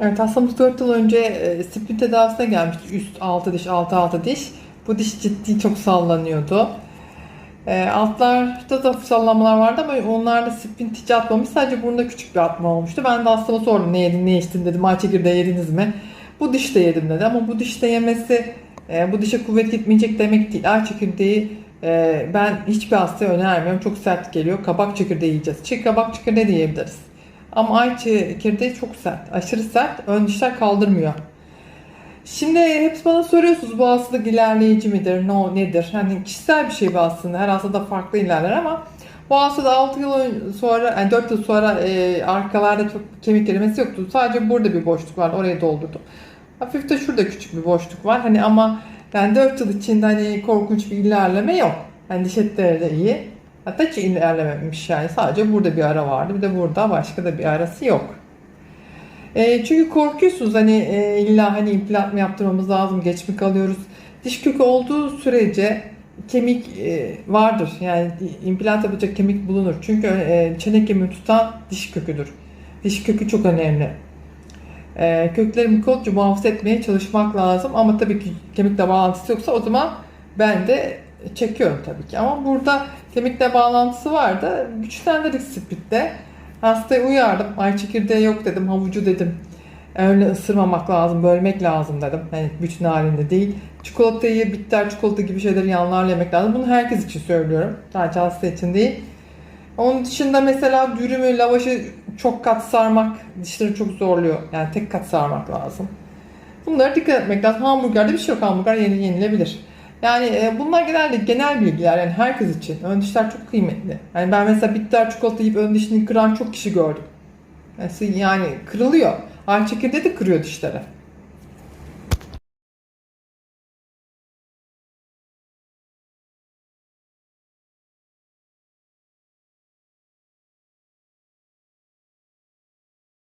Evet hastamız 4 yıl önce e, split tedavisine gelmişti. Üst 6 diş, altı altı diş. Bu diş ciddi çok sallanıyordu. E, altlarda da sallanmalar vardı ama onlarda splint hiç atmamış. Sadece burunda küçük bir atma olmuştu. Ben de hastama sordum ne yedin, ne içtin dedim. Ay çekirdeği yediniz mi? Bu dişte yedim dedi ama bu dişte yemesi e, bu dişe kuvvet gitmeyecek demek değil. Ay çekirdeği e, ben hiçbir hastaya önermiyorum. Çok sert geliyor. Kabak çekirdeği yiyeceğiz. Çiğ kabak çekirdeği de yiyebiliriz. Ama ay çekirdeği çok sert. Aşırı sert. Ön dişler kaldırmıyor. Şimdi hepsi bana soruyorsunuz bu hastalık ilerleyici midir, no nedir? Hani kişisel bir şey bu aslında. Her hastada farklı ilerler ama bu hastada 6 yıl sonra, yani 4 yıl sonra e, arkalarda çok kemik erimesi yoktu. Sadece burada bir boşluk var. Oraya doldurdum. Hafif de şurada küçük bir boşluk var. Hani ama yani 4 yıl içinde hani korkunç bir ilerleme yok. Hani diş etleri de iyi. Hatta hiç ilerlememiş yani. Sadece burada bir ara vardı. Bir de burada başka da bir arası yok. E, çünkü korkuyorsunuz hani e, illa hani implant mı yaptırmamız lazım, geç mi kalıyoruz? Diş kökü olduğu sürece kemik e, vardır. Yani implant yapacak kemik bulunur. Çünkü e, çene kemiği tutan diş köküdür. Diş kökü çok önemli. E, kökleri mikolojik muhafaza etmeye çalışmak lazım. Ama tabii ki kemikle bağlantısı yoksa o zaman ben de çekiyorum tabii ki. Ama burada kemikle bağlantısı var da güçlendirdik splitte. Hastayı uyardım. Ay çekirdeği yok dedim. Havucu dedim. Öyle ısırmamak lazım, bölmek lazım dedim. Yani bütün halinde değil. Çikolatayı, bitter çikolata gibi şeyleri yanlarla yemek lazım. Bunu herkes için söylüyorum. Sadece hasta için değil. Onun dışında mesela dürümü, lavaşı çok kat sarmak dişleri çok zorluyor. Yani tek kat sarmak lazım. Bunlara dikkat etmek lazım. Hamburgerde bir şey yok. Hamburger yeni. Yani e, bunlar genelde genel bilgiler yani herkes için. Ön dişler çok kıymetli. Yani ben mesela bitter çikolata yiyip ön dişini kıran çok kişi gördüm. Yani, yani kırılıyor. Ay çekirdeği de kırıyor dişleri.